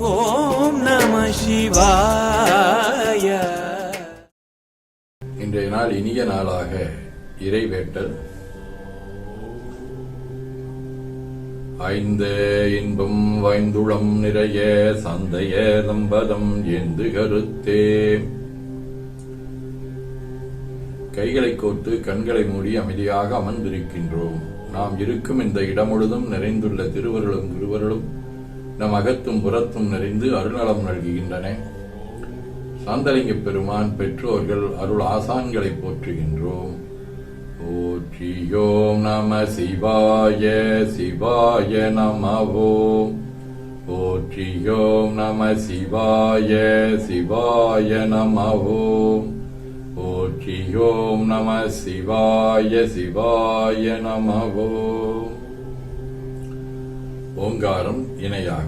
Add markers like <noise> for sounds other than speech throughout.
ஓம் நம சிவாய. இன்றைய நாள் இனிய நாளாக இறைவேட்டல். ஐந்த இன்பம் வாய்ந்துளம் நிறைய சந்தைய தம்பதம் என்று கருத்தே. கைகளை கோர்த்து கண்களை மூடி அமைதியாக அமர்ந்திருக்கின்றோம். நாம் இருக்கும் இந்த இடம் முழுதும் நிறைந்துள்ள திருவருளும் திருவருளும் நம் அகத்தும் புறத்தும் நிறைந்து அருள்நலம் நல்குகின்றன. சாந்தலிங்க பெருமான் பெற்றோர்கள் அருள் ஆசான்களை போற்றுகின்றோம். போற்றியோம் நம சிவாய சிவாய நமவோம் போற்றியோம் நம சிவாய சிவாய நமவோம் போற்றியோம் நம சிவாய சிவாய நமவோம் ஓங்காரம் இணையாக.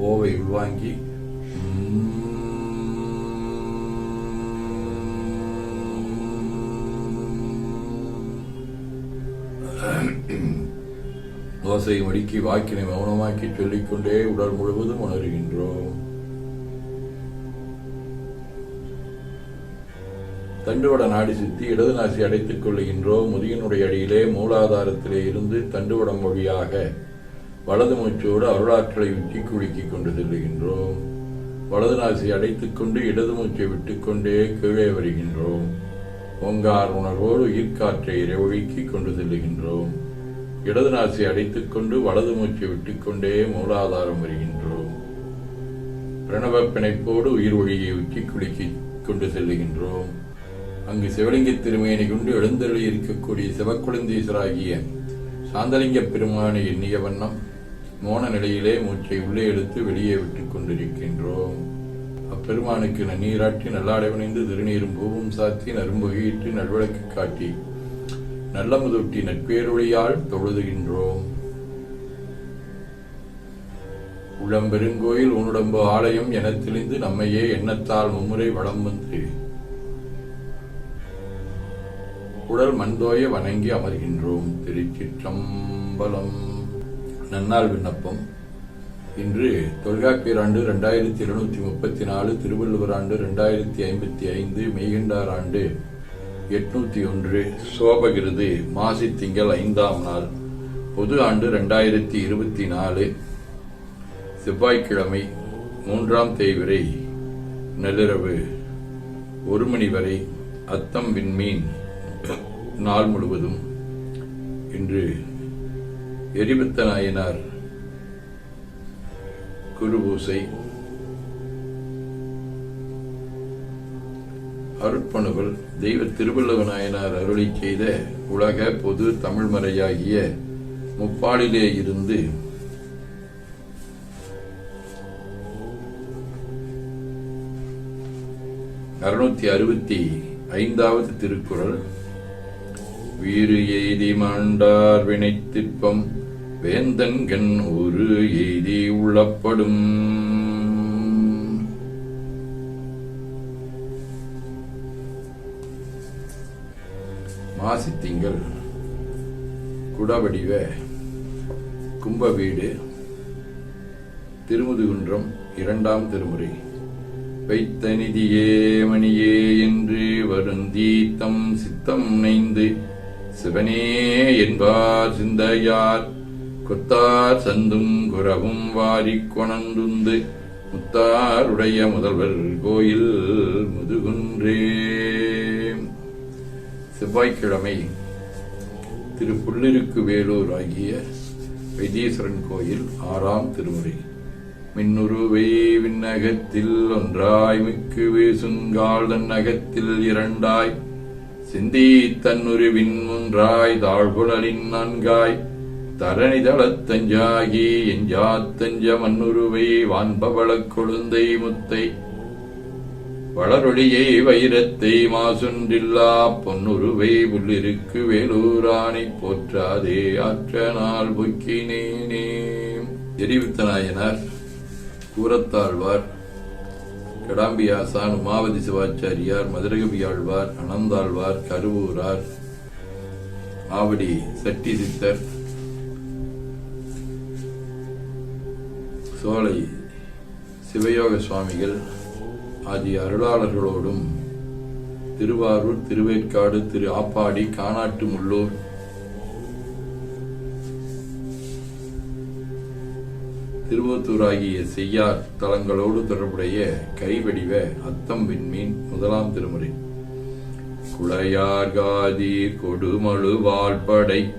ஓவை உள்வாங்கி. தோசை மடிக்கி வாக்கினை மௌனமாக்கி சொல்லிக்கொண்டே உடல் முழுவதும் உணர்கின்றோம். தண்டுவட நாடி சுத்தி இடது நாசி அடைத்துக் கொள்ளுகின்றோம் முதியனுடைய அடியிலே மூலாதாரத்திலே இருந்து தண்டுவடம் வழியாக வலது மூச்சோடு அருளாற்றலை உச்சி குலுக்கிக் கொண்டு செல்லுகின்றோம். வலது நாசி அடைத்துக் கொண்டு இடது மூச்சை விட்டுக்கொண்டே கீழே வருகின்றோம். ஓங்கார் உணர்வோடு ஈர்க்காற்றை இறைவழிக்கு கொண்டு செல்லுகின்றோம். இடது நாசி அடைத்துக் கொண்டு வலது மூச்சை விட்டுக்கொண்டே மூலாதாரம் வருகின்றோம். பிரணவ பிணைப்போடு உயிர் வழியை உச்சி குலுக்கிக் கொண்டு செல்லுகின்றோம். அங்கு சிவலிங்க திருமேனி கொண்டு எழுந்தருளி இருக்கக்கூடிய சிவக்குழந்தீசராகிய சாந்தலிங்க பெருமானை எண்ணிய வண்ணம் மோன நிலையிலே மூச்சை உள்ளே எடுத்து வெளியே விட்டுக் கொண்டிருக்கின்றோம். அப்பெருமானுக்கு நன்னீராட்டி நல்லாடைவணிந்து திருநீரும் பூவும் சாத்தி நரும்புகையிட்டு நல்விளக்கு காட்டி நல்ல முதொட்டி நட்பேரொழியால் தொழுதுகின்றோம் உளம்பெருங்கோயில் உன்னுடம்பு ஆலயம் என தெளிந்து நம்மையே எண்ணத்தால் மும்முறை வளம் வந்து உடல் மண்தோய வணங்கி அமர்கின்றோம். திருச்சிற்றம்பலம். நன்னாள் விண்ணப்பம். இன்று தொல்காப்பியர் ஆண்டு ரெண்டாயிரத்தி இருநூத்தி முப்பத்தி நாலு திருவள்ளுவர் ஆண்டு ரெண்டாயிரத்தி ஐம்பத்தி ஐந்து மெய்கண்டார் ஆண்டு எட்நூத்தி ஒன்று சோபகிருது மாசி திங்கள் ஐந்தாம் நாள் பொது ஆண்டு ரெண்டாயிரத்தி இருபத்தி நாலு செவ்வாய்க்கிழமை மூன்றாம் தேய்வரை நள்ளிரவு ஒரு மணி வரை அத்தம் விண்மீன் நாள் முழுவதும் இன்று எரிபத்த நாயனார் குருபூசை அருட்பணுகள் தெய்வ திருவள்ளுவ நாயனார் அருளி செய்த உலக பொது தமிழ்மறையாகிய முப்பாலிலே இருந்து அறுநூத்தி அறுபத்தி ஐந்தாவது திருக்குறள் வீறு எய்தி மாண்டார் வினைத்திற்பம் வேந்தன்கண் ஒரு எய்தி உள்ளப்படும். மாசித்திங்கள் குடவடிவ கும்ப வீடு திருமுதுகுன்றம் இரண்டாம் திருமுறை. வைத்த நிதியே மணியே என்று வருந்தி தம் சித்தம் நைந்து சிவனே என்பார் சிந்தையார். கொத்தார் சந்தும் குரவும் வாரிக் கொணந்துந்து முத்தாருடைய முதல்வர் கோயில் முதுகுன்றே. செவ்வாய்க்கிழமை திரு புள்ளிருக்கு வேலூர் ஆகிய வைத்தீஸ்வரன் கோயில் ஆறாம் திருமுறை. மின்னுருவை விண்ணகத்தில் ஒன்றாய் மிக்கு வீசுங்கால் தன்னகத்தில் இரண்டாய் சிந்தி தன்னுரு விண்முன்றாய் தாழ்குழலின் நான்காய் தரணிதளத்தஞ்சாகி எஞ்சாத்தஞ்ச மண்ணுருவை வான்பவளக் கொழுந்தை முத்தை வளரொளியை வைரத்தை மாசுன்றில்லா பொன்னுருவை புல்லிருக்கு வேலூரானை போற்றாதே ஆற்ற நாள் பொக்கினேனே. எரிவித்த நாயனார் கடாம்பியாசான் உமாவதி சிவாச்சாரியார் மதுரகவியாழ்வார் அனந்தாழ்வார் கருவூரார் ஆவடி சட்டி சித்தர் சோலை சிவயோக சுவாமிகள் ஆகிய அருளாளர்களோடும் திருவாரூர் திருவேற்காடு திரு ஆப்பாடி காணாட்டு முள்ளூர் திருவத்தூர் ஆகிய செய்யார் தலங்களோடு தொடர்புடைய கைவடிவ அத்தம் விண்மீன் முதலாம் திருமுறை. குழையார் காதி கொடுமழு வாழ்படை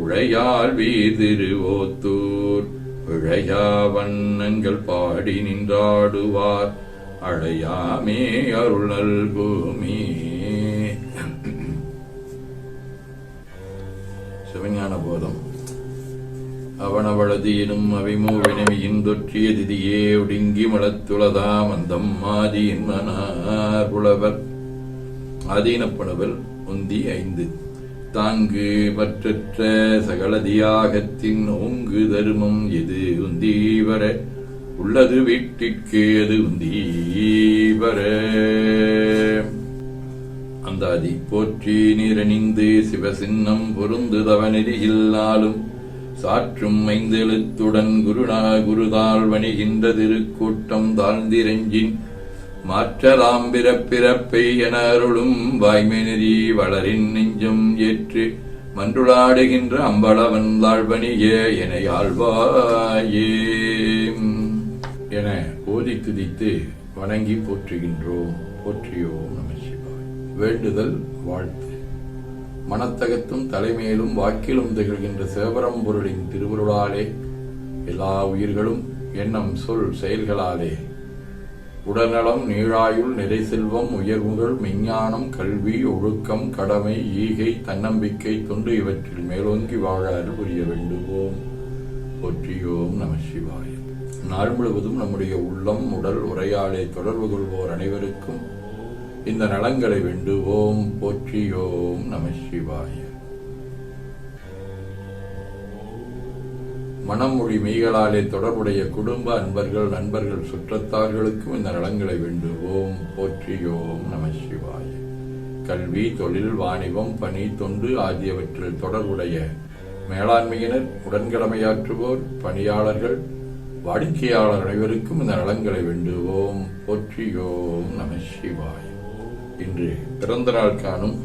உழையார் வீர் திருவோத்தூர். உழையா வண்ணங்கள் பாடி நின்றாடுவார் அழையாமே அருள் நல்குமே. <clears throat> சிவஞான போதம். அவனவளது எனும் அவிமூவினமியின் தொற்றிய திதியே ஒடுங்கி மலத்துளதாம் அந்தம் ஆதியின் மனார் புலவர். ஆதீனப்பணுவல் உந்தி ஐந்து. தாங்கு பற்றற்ற சகலதியாகத்தின் ஓங்கு தருமம் எது உந்தீவர உள்ளது வீட்டிற்கு அது உந்தீவர அந்தாதி போற்றி நீரணிந்து சிவசின்னம் பொருந்து தவநெறியில்லாலும் சாற்றும் ஐந்தெழுத்துடன் குருநா குருதாள் வணிகின்ற திருக்கூட்டம் தாழ்ந்திரஞ்சின் மாற்றலாம் பிறப்பிறப்பை என அருளும் வாய்மை நெறி வளரின் நெஞ்சம் ஏற்று மன்றுளாடுகின்ற அம்பளவன் தாழ்வணிய என ஆழ்வாயே என ஓதி துதித்து வணங்கி போற்றுகின்றோம். போற்றியோம் நம சிவாய். வேண்டுதல் வாழ்த்து. மனத்தகத்தும் தலைமையிலும் வாக்கிலும் திகழ்கின்ற சிவபரம்பொருளின் திருவுருளாலே எல்லா உயிர்களும் எண்ணம் சொல் செயல்களாலே. உடல்நலம் நீழாயுள் நிறை செல்வம் உயர்வுகள் மெஞ்ஞானம் கல்வி ஒழுக்கம் கடமை ஈகை தன்னம்பிக்கை தொண்டு இவற்றில் மேலோங்கி வாழ அறிவுரிய புரிய வேண்டுவோம். போற்றியோம் நம சிவாய. நாள் முழுவதும் நம்முடைய உள்ளம் உடல் உரையாடை தொடர்பு கொள்வோர் அனைவருக்கும் இந்த நலங்களை வேண்டுவோம். போற்றியோம் நம சிவாய. மனமொழி மெய்களாலே தொடர்புடைய குடும்ப அன்பர்கள் நண்பர்கள் சுற்றத்தார்களுக்கும் இந்த நலங்களை வேண்டுவோம். போற்றியோம் நம சிவாய. கல்வி தொழில் வாணிபம் பணி தொண்டு ஆகியவற்றில் தொடர்புடைய மேலாண்மையினர் உடன்கடமையாற்றுவோர் பணியாளர்கள் வாடிக்கையாளர் அனைவருக்கும் இந்த நலங்களை வேண்டுவோம். போற்றியோம் நம சிவாய. இன்று பிறந்த நாள் காணும்.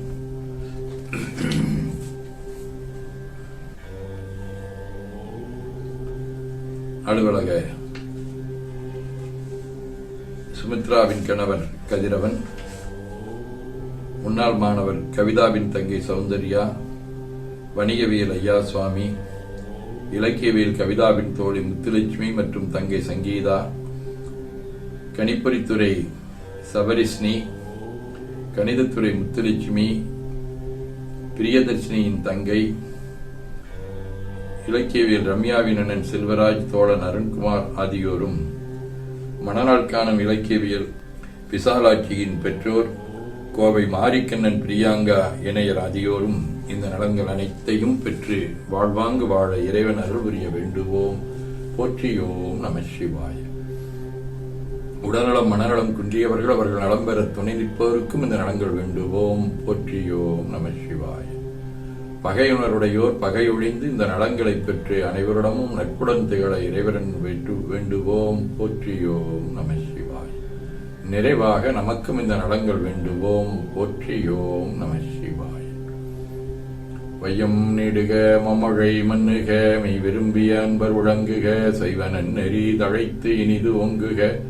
அலுவலக சுமித்ராவின் கணவர் கதிரவன் முன்னாள் மாணவர் கவிதாவின் தங்கை சௌந்தர்யா வணிகவியல் ஐயா சுவாமி இலக்கியவியல் கவிதாவின் தோழி முத்துலட்சுமி மற்றும் தங்கை சங்கீதா கணிப்பொறித்துறை சபரிஸ்னி கணிதத்துறை முத்துலட்சுமி பிரியதர்ஷினியின் தங்கை இலக்கியவியல் ரம்யாவின் அண்ணன் செல்வராஜ் தோழன் அருண்குமார் ஆகியோரும் மணநாட்கானம் இலக்கியவியல் விசாலாட்சியின் பெற்றோர் கோவை மாரிக்கண்ணன் பிரியாங்கா இணையர் ஆகியோரும் இந்த நலன்கள் அனைத்தையும் பெற்று வாழ்வாங்கு வாழ இறைவன் அருள் புரிய வேண்டுவோம். போற்றியோம் நம சிவாய. உடல்நலம் மனநலம் குன்றியவர்கள் அவர்கள் நலம் பெற துணை நிற்பவருக்கும் இந்த நலங்கள் வேண்டுவோம். போற்றியோம் நம சிவாய. பகையுணருடையோர் பகையொழிந்து இந்த நலங்களை பெற்று அனைவரிடமும் நட்புடன் திகழ இறைவரன் வேண்டு வேண்டுவோம். போற்றியோம் நம சிவாய். நிறைவாக நமக்கும் இந்த நலங்கள் வேண்டுவோம். போற்றியோம் நம சிவாய். வையம் நீடுக மமழை மண்ணுக மெய் விரும்பிய அன்பர் உழங்குக செய்வனன் நெறி தழைத்து இனிது ஒங்குக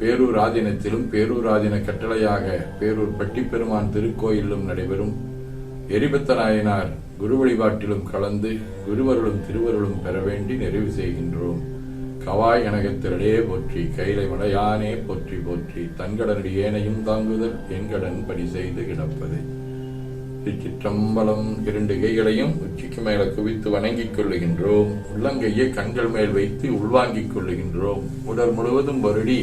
பேரூராதினத்திலும் பேரூராதின கட்டளையாக பேரூர் பட்டிப்பெருமான் திருக்கோயிலும் நடைபெறும். எரிபத்த நாயனார் குரு வழிபாட்டிலும் கலந்து குருவருளும் திருவருளும் பெற வேண்டி நிறைவு செய்கின்றோம். கவாய் கனகத்திரடே போற்றி கைலை மலையானே போற்றி போற்றி தன்கடனடி ஏனையும் தாங்குதல் என்கடன் பணி செய்து கிடப்பது. திருச்சிற்றம்பலம் இரண்டு கைகளையும் உச்சிக்கு மேல குவித்து வணங்கிக் கொள்ளுகின்றோம். உள்ளங்கையை கண்கள் மேல் வைத்து உள்வாங்கிக் கொள்ளுகின்றோம். உடல் முழுவதும் வருடி